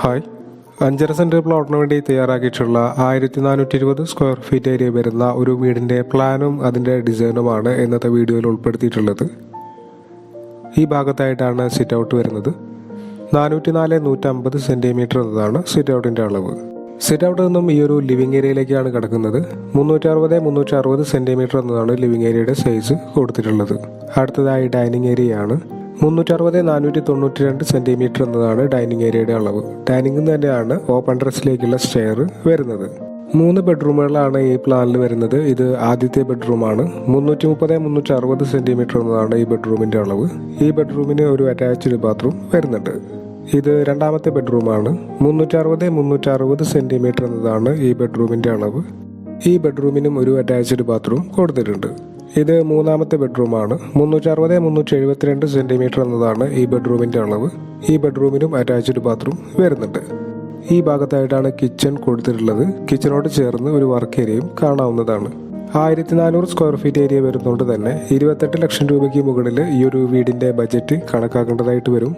Hi. അഞ്ചര saint പ്ലോട്ടിന് വേണ്ടി തയ്യാറാക്കിയിട്ടുള്ള ആയിരത്തി നാനൂറ്റി ഇരുപത് സ്ക്വയർ ഫീറ്റ് ഏരിയ വരുന്ന ഒരു വീടിന്റെ പ്ലാനും അതിന്റെ ഡിസൈനുമാണ് ഇന്നത്തെ വീഡിയോയിൽ ഉൾപ്പെടുത്തിയിട്ടുള്ളത്. ഈ ഭാഗത്തായിട്ടാണ് സിറ്റ് ഔട്ട് വരുന്നത്. നാനൂറ്റി നാല് നൂറ്റമ്പത് സെന്റിമീറ്റർ എന്നതാണ് സിറ്റ് ഔട്ടിന്റെ അളവ്. സിറ്റ് ഔട്ടിൽ നിന്നും ഈ ഒരു ലിവിംഗ് ഏരിയയിലേക്കാണ് കിടക്കുന്നത്. മുന്നൂറ്റി അറുപത് മുന്നൂറ്റി അറുപത് സെന്റിമീറ്റർ എന്നതാണ് ലിവിംഗ് ഏരിയയുടെ സൈസ് കൊടുത്തിട്ടുള്ളത്. അടുത്തതായി ഡൈനിങ് ഏരിയയാണ് മുന്നൂറ്റി അറുപത് നാനൂറ്റി തൊണ്ണൂറ്റി രണ്ട് സെന്റിമീറ്റർ എന്നതാണ് ഡൈനിങ് ഏരിയയുടെ അളവ്. ഡൈനിങ് തന്നെയാണ് ഓപ്പൺ ഡ്രസ്സിലേക്കുള്ള സ്റ്റെയർ വരുന്നത്. മൂന്ന് ബെഡ്റൂമുകളാണ് ഈ പ്ലാനിൽ വരുന്നത്. ഇത് ആദ്യത്തെ ബെഡ്റൂമാണ്. മുന്നൂറ്റി മുപ്പത് മുന്നൂറ്റി അറുപത് സെന്റിമീറ്റർ എന്നതാണ് ഈ ബെഡ്റൂമിന്റെ അളവ്. ഈ ബെഡ്റൂമിന് ഒരു അറ്റാച്ച്ഡ് ബാത്റൂം വരുന്നുണ്ട്. ഇത് രണ്ടാമത്തെ ബെഡ്റൂമാണ്. മുന്നൂറ്റി അറുപത് മുന്നൂറ്റി അറുപത് സെന്റിമീറ്റർ എന്നതാണ് ഈ ബെഡ്റൂമിന്റെ അളവ്. ഈ ബെഡ്റൂമിനും ഒരു അറ്റാച്ച്ഡ് ബാത്റൂം കൊടുത്തിട്ടുണ്ട്. ഇത് മൂന്നാമത്തെ ബെഡ്റൂമാണ്. മുന്നൂറ്റി അറുപത് മുന്നൂറ്റി എഴുപത്തിരണ്ട് സെന്റിമീറ്റർ എന്നതാണ് ഈ ബെഡ്റൂമിന്റെ അളവ്. ഈ ബെഡ്റൂമിനും അറ്റാച്ച്ഡ് ബാത്റൂം വരുന്നുണ്ട്. ഈ ഭാഗത്തായിട്ടാണ് കിച്ചൺ കൊടുത്തിട്ടുള്ളത്. കിച്ചണോട് ചേർന്ന് ഒരു വർക്ക് ഏരിയയും കാണാവുന്നതാണ്. ആയിരത്തി നാനൂറ് സ്ക്വയർ ഫീറ്റ് ഏരിയ വരുന്നതുകൊണ്ട് തന്നെ ഇരുപത്തെട്ട് ലക്ഷം രൂപയ്ക്ക് മുകളിൽ ഈ ഒരു വീടിന്റെ ബജറ്റ് കണക്കാക്കേണ്ടതായിട്ട് വരും.